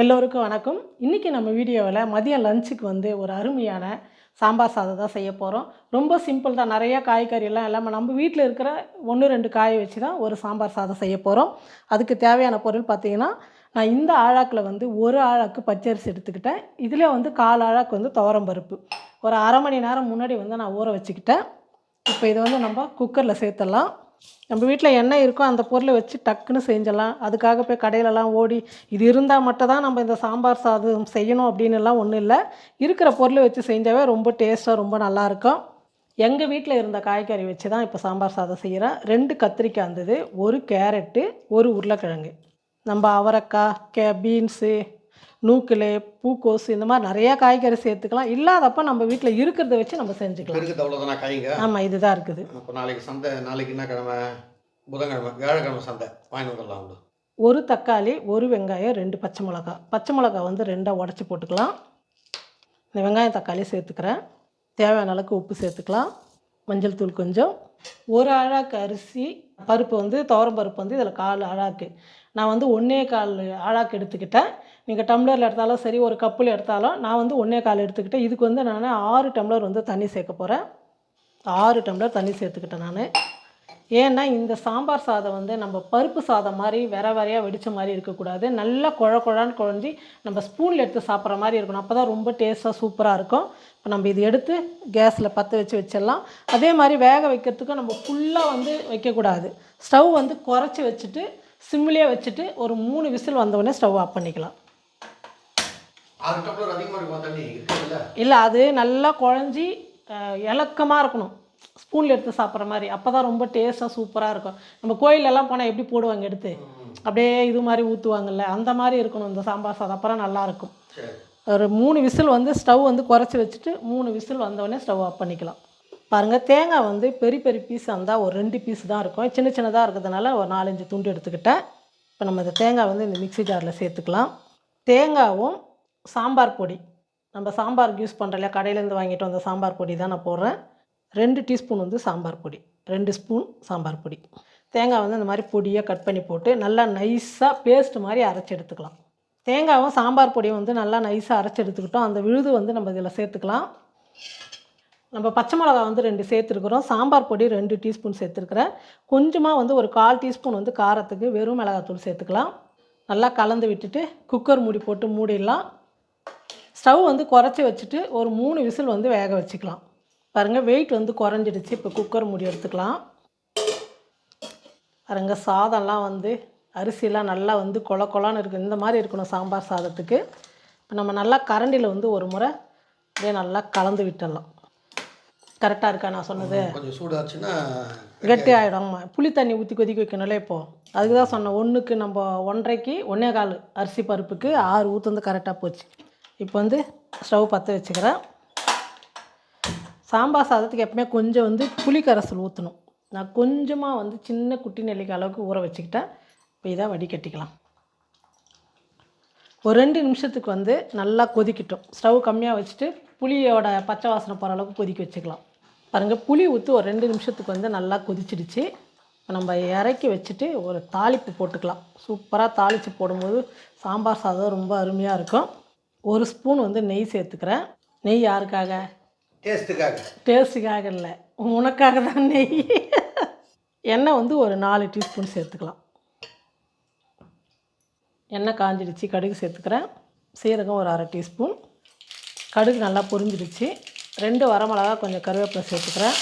எல்லோருக்கும் வணக்கம். இன்றைக்கி நம்ம வீடியோவில் மதியம் லஞ்சுக்கு வந்து ஒரு அருமையான சாம்பார் சாதம் தான் செய்ய போகிறோம் ரொம்ப சிம்பிள் தான். நிறைய காய்கறியெல்லாம் எல்லாமே நம்ம வீட்டில் இருக்கிற ஒன்று ரெண்டு காயை வச்சு தான் ஒரு சாம்பார் சாதம் செய்ய போகிறோம் அதுக்கு தேவையான பொருள் பார்த்திங்கன்னா நான் இந்த ஆழாக்கில் வந்து ஒரு ஆழாக்கு பச்சரிசி எடுத்துக்கிட்டேன். இதில் வந்து கால் ஆழாக்கு வந்து துவரம் பருப்பு. ஒரு அரை மணி நேரம் முன்னாடி வந்து நான் ஊற வச்சுக்கிட்டேன். இப்போ இதை வந்து நம்ம குக்கரில் சேர்த்துடலாம். நம்ம வீட்டில் என்ன இருக்கோ அந்த பொருளை வச்சு டக்குன்னு செஞ்சிடலாம். அதுக்காக போய் கடையிலலாம் ஓடி இது இருந்தால் மட்டும் தான் நம்ம இந்த சாம்பார் சாதம் செய்யணும் அப்படின்னுலாம் ஒன்றும் இல்லை. இருக்கிற பொருளை வச்சு செஞ்சாவே ரொம்ப டேஸ்ட்டாக ரொம்ப நல்லாயிருக்கும் எங்கள் வீட்டில் இருந்த காய்கறி வச்சு தான் இப்போ சாம்பார் சாதம் செய்கிறேன் ரெண்டு கத்திரிக்காய் இருந்தது ஒரு கேரட்டு ஒரு உருளைக்கிழங்கு. நம்ம அவரைக்காய் கே பீன்ஸு நூக்கில் பூக்கோசு இந்த மாதிரி நிறையா காய்கறி சேர்த்துக்கலாம். இல்லாதப்ப நம்ம வீட்டில் இருக்கிறத வச்சு நம்ம செஞ்சுக்கலாம். இருக்குது அவ்வளோதானா காய்ங்க? ஆமாம் இதுதான் இருக்குது. அப்போ நாளைக்கு சந்தை நாளைக்கு என்ன கிழமை? புதன்கிழமை வியாழக்கிழமை சந்தை. வாங்கி வந்துடலாம் ஒரு தக்காளி ஒரு வெங்காயம் ரெண்டு பச்சை மிளகா. பச்சை மிளகா வந்து ரெண்டாக உடச்சி போட்டுக்கலாம். இந்த வெங்காயம் தக்காளி சேர்த்துக்கிறேன். தேவையான அளவுக்கு உப்பு சேர்த்துக்கலாம். மஞ்சள் தூள் கொஞ்சம். ஒரு அழாக்கு அரிசி பருப்பு வந்து துவரம் பருப்பு வந்து இதில் கால் அழாக்கு. நான் வந்து ஒன்றே கால் அழாக்கு எடுத்துக்கிட்டேன். நீங்கள் டம்ளரில் எடுத்தாலும் சரி ஒரு கப்பில் எடுத்தாலும் நான் வந்து ஒன்றே கால் எடுத்துக்கிட்டேன். இதுக்கு வந்து நான் ஆறு டம்ளர் வந்து தண்ணி சேர்க்க போகிறேன் ஆறு டம்ளர் தண்ணி சேர்த்துக்கிட்டேன் நான். ஏன்னா இந்த சாம்பார் சாதம் வந்து நம்ம பருப்பு சாதம் மாதிரி வேற வேறையாக வெடித்த மாதிரி இருக்கக்கூடாது. நல்லா குழ குழான்னு குழஞ்சி நம்ம ஸ்பூனில் எடுத்து சாப்பிட்ற மாதிரி இருக்கணும். அப்போ தான் ரொம்ப டேஸ்ட்டாக சூப்பராக இருக்கும். இப்போ நம்ம இது எடுத்து கேஸில் பற்ற வச்சு வச்சிடலாம். அதே மாதிரி வேக வைக்கிறதுக்கும் நம்ம ஃபுல்லாக வந்து வைக்கக்கூடாது. ஸ்டவ் வந்து குறைச்சி வச்சுட்டு சிம்மிலே வச்சுட்டு ஒரு மூணு விசில் வந்தவுடனே ஸ்டவ் ஆஃப் பண்ணிக்கலாம். இல்லை அது நல்லா குழஞ்சி இலக்கமாக இருக்கணும். ஸ்பூனில் எடுத்து சாப்பிட்ற மாதிரி. அப்போ தான் ரொம்ப டேஸ்ட்டாக சூப்பராக இருக்கும். நம்ம கோயிலெல்லாம் போனால் எப்படி போடுவாங்க எடுத்து? அப்படியே இது மாதிரி ஊற்றுவாங்கல்ல அந்த மாதிரி இருக்கணும் இந்த சாம்பார் சாதம். அப்புறம் நல்லாயிருக்கும் ஒரு மூணு விசில் வந்து ஸ்டவ் வந்து குறைச்சி வச்சுட்டு மூணு விசில் வந்தோடனே ஸ்டவ் ஆஃப் பண்ணிக்கலாம். பாருங்கள் தேங்காய் வந்து பெரிய பெரிய பீஸ் இருந்தால் ஒரு ரெண்டு பீஸ் தான் இருக்கும். சின்ன சின்னதாக இருக்கிறதுனால ஒரு நாலஞ்சு துண்டு எடுத்துக்கிட்டேன். இப்போ நம்ம இந்த தேங்காய் வந்து இந்த மிக்ஸி ஜாரில் சேர்த்துக்கலாம். தேங்காவும் சாம்பார் பொடி. நம்ம சாம்பாருக்கு யூஸ் பண்ணுறல கடையிலேருந்து வாங்கிட்டு வந்த சாம்பார் பொடி தான் நான் போடுறேன். ரெண்டு டீஸ்பூன் வந்து சாம்பார் பொடி ரெண்டு ஸ்பூன் சாம்பார் பொடி. தேங்காய் வந்து இந்த மாதிரி பொடியாக கட் பண்ணி போட்டு நல்லா நைஸாக பேஸ்ட் மாதிரி அரைச்சி எடுத்துக்கலாம். தேங்காவும் சாம்பார் பொடியும் வந்து நல்லா நைஸாக அரைச்சி எடுத்துக்கிட்டோம். அந்த விழுது வந்து நம்ம இதில் சேர்த்துக்கலாம். நம்ம பச்சை மிளகா வந்து ரெண்டு சேர்த்துருக்குறோம். சாம்பார் பொடி ரெண்டு டீஸ்பூன் சேர்த்துருக்குறேன். கொஞ்சமாக வந்து ஒரு கால் டீஸ்பூன் வந்து காரத்துக்கு வெறும் மிளகாத்தூள் சேர்த்துக்கலாம். நல்லா கலந்து விட்டுட்டு குக்கர் மூடி போட்டு மூடிடலாம். ஸ்டவ் வந்து குறைச்சி வச்சுட்டு ஒரு மூணு விசில் வந்து வேக வச்சுக்கலாம். பாருங்கள் வெயிட் வந்து குறைஞ்சிடுச்சு. இப்போ குக்கர் மூடி எடுத்துக்கலாம். பாருங்க சாதம்லாம் வந்து அரிசிலாம் நல்லா வந்து கொல கொலான்னு இருக்குது இந்த மாதிரி இருக்கணும் சாம்பார் சாதத்துக்கு. இப்போ நம்ம நல்லா கரண்டியில் வந்து ஒரு முறை அப்படியே நல்லா கலந்து விட்டுடலாம். கரெக்டாக இருக்கா நான் சொன்னது? கொஞ்சம் சூடாச்சுன்னா கெட்டி ஆகிடும் புளி தண்ணி ஊற்றி கொதிக்க வைக்கணும்ல இப்போது அதுக்கு தான் சொன்னேன் ஒன்றுக்கு நம்ம ஒன்றரைக்கு ஒன்றே கால் அரிசி பருப்புக்கு ஆறு ஊற்றுந்து கரெக்டாக போச்சு. இப்போ வந்து ஸ்டவ் பற்ற வச்சுக்கிறேன். சாம்பார் சாதத்துக்கு எப்பவுமே கொஞ்சம் வந்து புளி கரைசல் ஊற்றணும் நான் கொஞ்சமாக வந்து சின்ன குட்டி நெல்லிக்காய் அளவுக்கு ஊற வச்சுக்கிட்டேன் இப்போ இதை வடிகட்டிக்கலாம். ஒரு ரெண்டு நிமிஷத்துக்கு வந்து நல்லா கொதிக்கட்டும். ஸ்டவ் கம்மியாக வச்சுட்டு புளியோட பச்சை வாசனை போகிற அளவுக்கு கொதிக்க வச்சுக்கலாம். பாருங்கள் புளி ஊற்றி ஒரு ரெண்டு நிமிஷத்துக்கு வந்து நல்லா கொதிச்சிடுச்சு. இப்போ நம்ம இறக்கி வச்சுட்டு ஒரு தாளிப்பு போட்டுக்கலாம். சூப்பராக தாளித்து போடும்போது சாம்பார் சாதம் ரொம்ப அருமையாக இருக்கும். ஒரு ஸ்பூன் வந்து நெய் சேர்த்துக்கிறேன். நெய் யாருக்காக? டேஸ்ட்டுக்காக. டேஸ்ட்டுக்காக இல்லை. உனக்காக தான் நெய். எண்ணெய் வந்து ஒரு நாலு டீஸ்பூன் சேர்த்துக்கலாம். எண்ணெய் காஞ்சிடுச்சு கடுகு சேர்த்துக்கிறேன். சீரகம் ஒரு அரை டீஸ்பூன். கடுகு நல்லா பொரிஞ்சிடுச்சு. ரெண்டு வரமிளகா கொஞ்சம் கருவேப்பிலை சேர்த்துக்கிறேன்.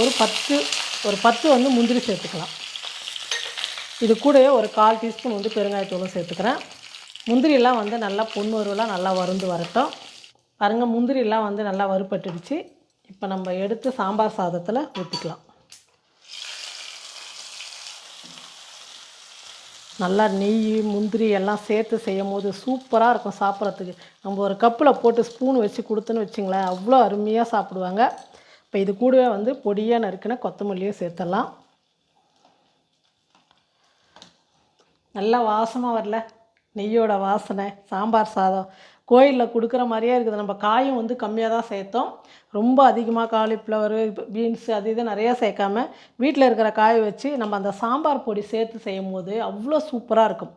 ஒரு பத்து ஒரு பத்து வந்து முந்திரி சேர்த்துக்கலாம். இது கூடவே ஒரு கால் டீஸ்பூன் வந்து பெருங்காயத்தூளும் சேர்த்துக்கிறேன். முந்திரியெல்லாம் வந்து நல்லா பொன்னுருவெலாம் நல்லா வறுந்து வரட்டும். பாருங்கள் முந்திரிலாம் வந்து நல்லா வறுப்பட்டுடுச்சு இப்போ நம்ம எடுத்து சாம்பார் சாதத்தில் ஊற்றிக்கலாம் நல்லா நெய் முந்திரி எல்லாம் சேர்த்து செய்யும் போது சூப்பராக இருக்கும் சாப்பிட்றதுக்கு. நம்ம ஒரு கப்பில் போட்டு ஸ்பூன் வச்சு கொடுத்தோன்னு வச்சுங்களேன் அவ்வளோ அருமையாக சாப்பிடுவாங்க. இப்போ இது கூடவே வந்து பொடியாக நறுக்கின கொத்தமல்லியும் சேர்த்துடலாம். நல்லா வாசமாக வரல. நெய்யோட வாசனை சாம்பார் சாதம். கோயிலில் கொடுக்குற மாதிரியே இருக்குது. நம்ம காயும் வந்து கம்மியாக தான் சேர்த்தோம். ரொம்ப அதிகமாக காலிஃப்ளவரு பீன்ஸு அது இது நிறையா சேர்க்காம வீட்டில் இருக்கிற காயை வச்சு நம்ம அந்த சாம்பார் பொடி சேர்த்து செய்யும் போது அவ்வளோ சூப்பராக இருக்கும்.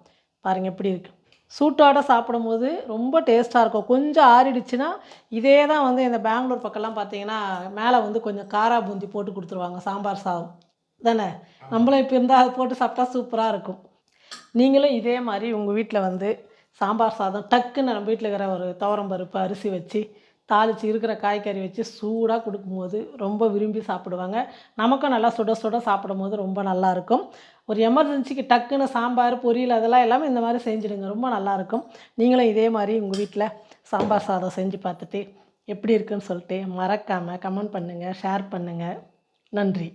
பாருங்கள் எப்படி இருக்குது சூட்டோட சாப்பிடும்போது ரொம்ப டேஸ்ட்டாக இருக்கும். கொஞ்சம் ஆறிடுச்சுன்னா இதே தான் வந்து இந்த பெங்களூர் பக்கம்லாம் பார்த்தீங்கன்னா மேலே வந்து கொஞ்சம் காரா பூந்தி போட்டு கொடுத்துருவாங்க சாம்பார் சாதம். தானே? நம்மளும் இப்போ இருந்தால் அது போட்டு சாப்பிட்டா சூப்பராக இருக்கும். நீங்களும் இதே மாதிரி உங்கள் வீட்டில் வந்து சாம்பார் சாதம் டக்குன்னு நம்ம வீட்டில் இருக்கிற ஒரு துவரம் பருப்பு அரிசி வச்சு தாளித்து இருக்கிற காய்கறி வச்சு சூடாக கொடுக்கும்போது ரொம்ப விரும்பி சாப்பிடுவாங்க. நமக்கும் நல்லா சுட சுட சாப்பிடும் போது ரொம்ப நல்லா இருக்கும். ஒரு எமர்ஜென்சிக்கு டக்குன்னு சாம்பார் பொரியல் அதெல்லாம் எல்லாமே இந்த மாதிரி செஞ்சுடுங்க. ரொம்ப நல்லாயிருக்கும் நீங்களும் இதே மாதிரி உங்கள் வீட்டில் சாம்பார் சாதம் செஞ்சு பார்த்துட்டு எப்படி இருக்குன்னு சொல்லிட்டு மறக்காமல் கமெண்ட் பண்ணுங்கள் ஷேர் பண்ணுங்கள் நன்றி.